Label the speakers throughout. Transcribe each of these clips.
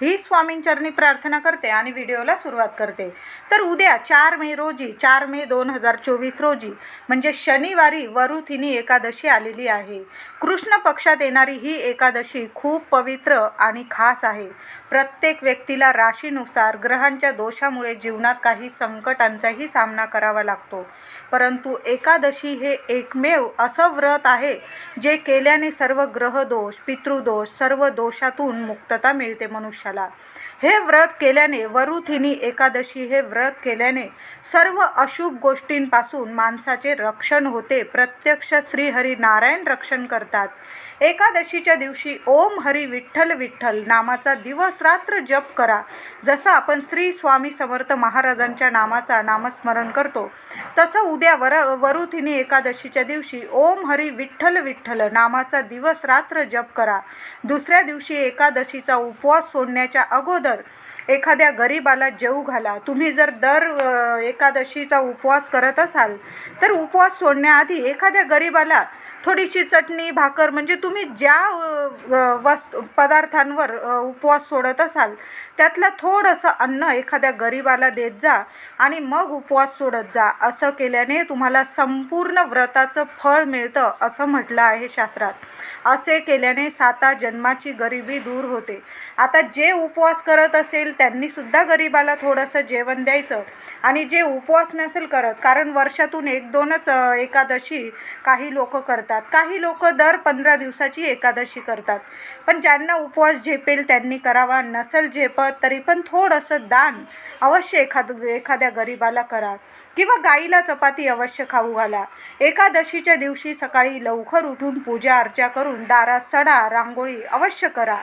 Speaker 1: ही स्वामींचरणी प्रार्थना करते आणि व्हिडिओला सुरुवात करते. तर उद्या चार मे रोजी चार मे दोन हजार चोवीस रोजी म्हणजे शनिवारी वरुथिनी एकादशी आलेली आहे. कृष्ण पक्षात येणारी ही एकादशी खूप पवित्र आणि खास आहे. प्रत्येक व्यक्तीला राशीनुसार ग्रहांच्या दोषामुळे जीवनात काही संकटांचाही सामना करावा लागतो. परंतु एकादशी हे एकमेव असं व्रत आहे जे केल्याने सर्व ग्रहदोष पितृदोष सर्व दोषातून मुक्तता मिळते पुरुषाला हे व्रत केल्याने वरुथिनी एकादशी हे व्रत केल्याने सर्व अशुभ गोष्टींपासून माणसाचे रक्षण होते. प्रत्यक्ष श्रीहरी नारायण रक्षण करतात. एकादशीच्या दिवशी ओम हरी विठ्ठल विठ्ठल नामाचा दिवस रात्र जप करा. जसं आपण श्री स्वामी समर्थ महाराजांच्या नामाचा नामस्मरण करतो तसं उद्या वर वरुथिनी एकादशीच्या दिवशी ओम हरी विठ्ठल विठ्ठल नामाचा दिवस रात्र जप करा. दुसऱ्या दिवशी एकादशीचा उपवास सोडण्याच्या अगोदर एखाद्या गरीबाला जेऊ घाला. तुम्ही जर दर एकादशीचा उपवास करत असाल तर उपवास सोडण्याआधी एखाद्या गरीबाला थोडीशी चटणी भाकर म्हणजे तुम्ही ज्या अ, वस्तू पदार्थांवर उपवास सोडत असाल त्यातलं थोडंसं अन्न एखाद्या गरीबाला देत जा आणि मग उपवास सोडत जा असं केल्याने तुम्हाला संपूर्ण व्रताचं फळ मिळतं असं म्हटलं आहे शास्त्रात. असे केल्याने साता जन्माची गरिबी दूर होते. आता जे उपवास करत असेल त्यांनीसुद्धा गरिबाला थोडंसं जेवण द्यायचं. आणि जे उपवास नसेल करत कारण वर्षातून एक दोनच एकादशी काही लोक करतात. काही लोक दर पंधरा दिवसाची एकादशी करतात. पण ज्यांना उपवास झेपेल त्यांनी करावा. नसेल झेपत तरी पण थोडंसं दान अवश्य एखाद एखाद्या गरिबाला करा. किंवा गाईला चपाती अवश्य खाऊ घाला. एकादशीच्या दिवशी सकाळी लवकर उठून पूजा अर्चा करून दारात सडा रांगोळी अवश्य करा.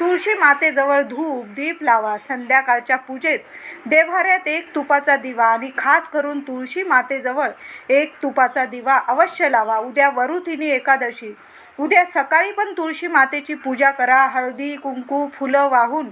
Speaker 1: तुळशी मातेजवळ धूप दीप लावा. संध्याकाळच्या पूजेत देव्हाऱ्यात एक तुपाचा दिवा आणि खास करून तुळशी मातेजवळ एक तुपाचा दिवा अवश्य लावा. उद्या वरुथिनी एकादशी. उद्या सकाळी पण तुळशी मातेची पूजा करा. हळदी कुंकू फुलं वाहून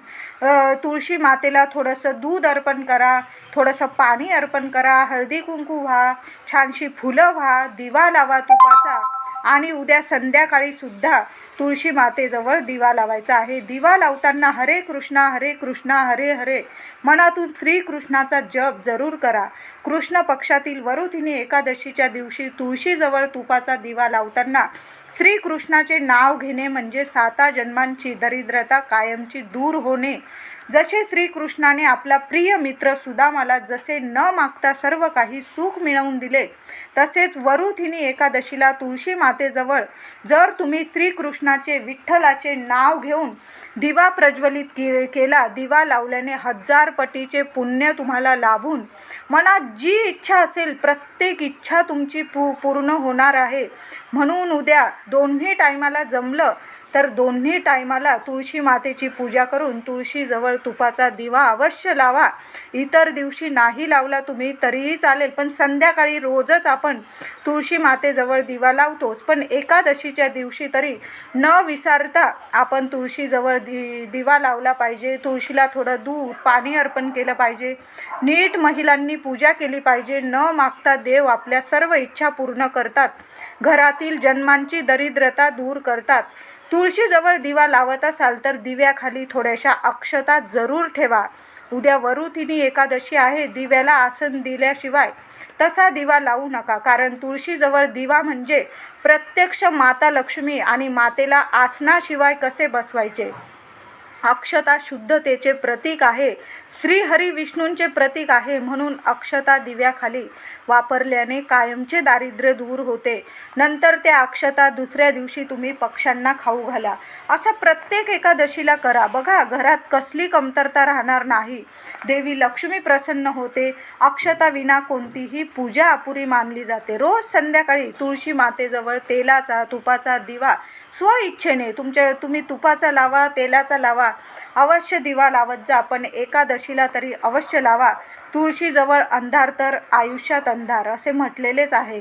Speaker 1: तुळशी मातेला थोडंसं दूध अर्पण करा. थोडंसं पाणी अर्पण करा. हळदी कुंकू व्हा. छानशी फुलं व्हा. दिवा लावा तुपाचा. आणि उद्या संध्याकाळी सुद्धा तुळशी मातेजवळ दिवा लावायचा आहे. दिवा लावताना हरे कृष्णा हरे कृष्णा हरे हरे. मनातून श्रीकृष्णाचा जप जरूर करा. कृष्ण पक्षातील वरुथिनी एकादशीच्या दिवशी तुळशीजवळ तुपाचा दिवा लावताना श्रीकृष्णाचे नाव घेणे म्हणजे साता जन्मांची दरिद्रता कायमची दूर होणे. जसे श्रीकृष्णाने आपला प्रिय मित्र सुदामाला जसे न मागता सर्व काही सुख मिळवून दिले तसेच वरुथिनी एकादशीला तुळशी मातेजवळ जर तुम्ही श्रीकृष्णाचे विठ्ठलाचे नाव घेऊन दिवा प्रज्वलित के केला दिवा लावल्याने हजार पटीचे पुण्य तुम्हाला लाभून मनात जी इच्छा असेल प्रत्येक इच्छा तुमची पू पूर्ण होणार आहे. म्हणून उद्या दोन्ही टायमाला जमलं तर दोन्ही टायमाला तुळशी मातेची पूजा करून तुळशीजवळ तुपाचा दिवा अवश्य लावा. इतर दिवशी नाही लावला तुम्ही तरीही चालेल. पण संध्याकाळी रोजच आपण तुळशी मातेजवळ दिवा लावतोच. पण एकादशीच्या दिवशी तरी न विसारता आपण तुळशीजवळ दि दिवा लावला पाहिजे. तुळशीला थोडं दूध पाणी अर्पण केलं पाहिजे. नीट महिलांनी पूजा केली पाहिजे. न मागता देव आपल्या सर्व इच्छा पूर्ण करतात. घरात घरातील जन्मांची दरिद्रता दूर करतात. तुळशीजवळ दिवा लावत असाल तर दिव्याखाली थोड्याशा अक्षता जरूर ठेवा. उद्या वरुथिनी एकादशी आहे दिव्याला आसन दिल्याशिवाय तसा दिवा लावू नका. कारण तुळशीजवळ दिवा म्हणजे प्रत्यक्ष माता लक्ष्मी आणि मातेला आसनाशिवाय कसे बसवायचे? अक्षता शुद्धतेचे प्रतीक आहे. श्रीहरी विष्णूंचे प्रतीक आहे म्हणून अक्षता दिव्याखाली वापरल्याने कायमचे दारिद्र्य दूर होते. नंतर त्या अक्षता दुसऱ्या दिवशी तुम्ही पक्ष्यांना खाऊ घाला. असं प्रत्येक एकादशीला करा. बघा घरात कसली कमतरता राहणार नाही. देवी लक्ष्मी प्रसन्न होते. अक्षता विना कोणतीही पूजा अपुरी मानली जाते. रोज संध्याकाळी तुळशी मातेजवळ तेलाचा तुपाचा दिवा स्वइच्छेने तुमच्या तुम्ही तुपाचा लावा तेलाचा लावा अवश्य दिवा लावत जा पण एकादशीला तरी अवश्य लावा. तुळशीजवळ अंधार तर आयुष्यात अंधार असे म्हटलेलेच आहे.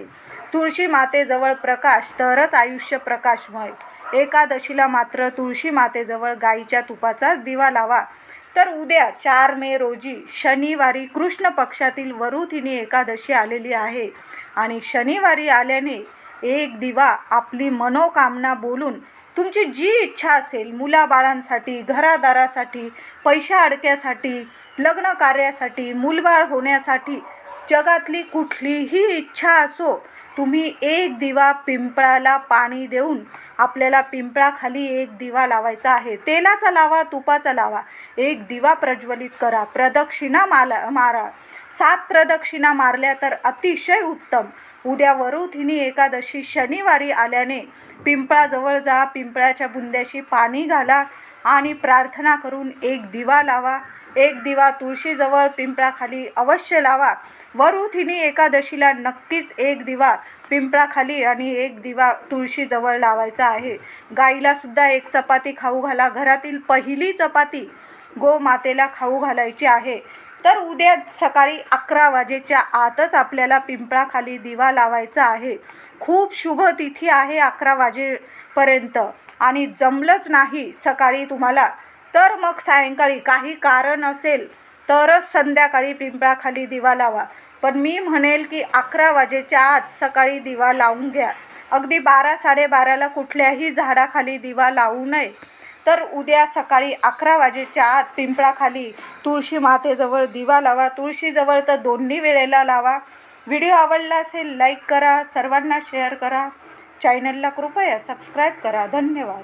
Speaker 1: तुळशी मातेजवळ प्रकाश तरच आयुष्य प्रकाशमय. एकादशीला मात्र तुळशी मातेजवळ गाईच्या तुपाचा दिवा लावा. तर उद्या चार मे रोजी शनिवारी कृष्ण पक्षातील वरुथिनी एकादशी आलेली आहे. आणि शनिवारी आल्याने एक दिवा आपली मनोकामना बोलून तुमची जी इच्छा असेल मुलाबाळांसाठी घरादारासाठी पैशा अडक्यासाठी लग्न कार्यासाठी मूलबाळ होण्यासाठी जगातली कुठलीही इच्छा असो तुम्ही एक दिवा पिंपळाला पाणी देऊन आपल्याला पिंपळाखाली एक दिवा लावायचा आहे. तेलाचा लावा तुपाचा लावा. एक दिवा प्रज्वलित करा. प्रदक्षिणा माला मारा. सात प्रदक्षिणा मारल्या तर अतिशय उत्तम. उद्या वरुथिनी एकादशी शनिवारी आल्याने पिंपळाजवळ जा पिंपळाच्या बुंद्याशी पाणी घाला आणि प्रार्थना करून एक दिवा लावा. एक दिवा तुळशीजवळ पिंपळाखाली अवश्य लावा. वरुथिनी एकादशीला नक्कीच एक दिवा पिंपळाखाली आणि एक दिवा तुळशीजवळ लावायचा आहे. गाईलासुद्धा एक चपाती खाऊ घाला. घरातील पहिली चपाती गोमातेला खाऊ घालायची आहे. तर उद्या सकाळी अकरा वाजेच्या आतच आपल्याला पिंपळाखाली दिवा लावायचा आहे. खूप शुभ तिथी आहे अकरा वाजेपर्यंत. आणि जमलंच नाही सकाळी तुम्हाला. तर मग सायंकाळी काही कारण असेल तरच संध्याकाळी पिंपळाखाली दिवा लावा. पण मी म्हणेल की अकरा वाजेच्या आत सकाळी दिवा लावून घ्या. अगदी बारा साडेबाराला कुठल्याही झाडाखाली दिवा लावू नये. तर उद्या सकाळी अकरा वाजेच्या आत पिंपळाखाली तुळशी मातेजवळ दिवा लावा. तुळशीजवळ तर दोन्ही वेळेला लावा. व्हिडिओ आवडला असेल लाईक करा. सर्वांना शेअर करा. चॅनलला कृपया सबस्क्राईब करा. धन्यवाद.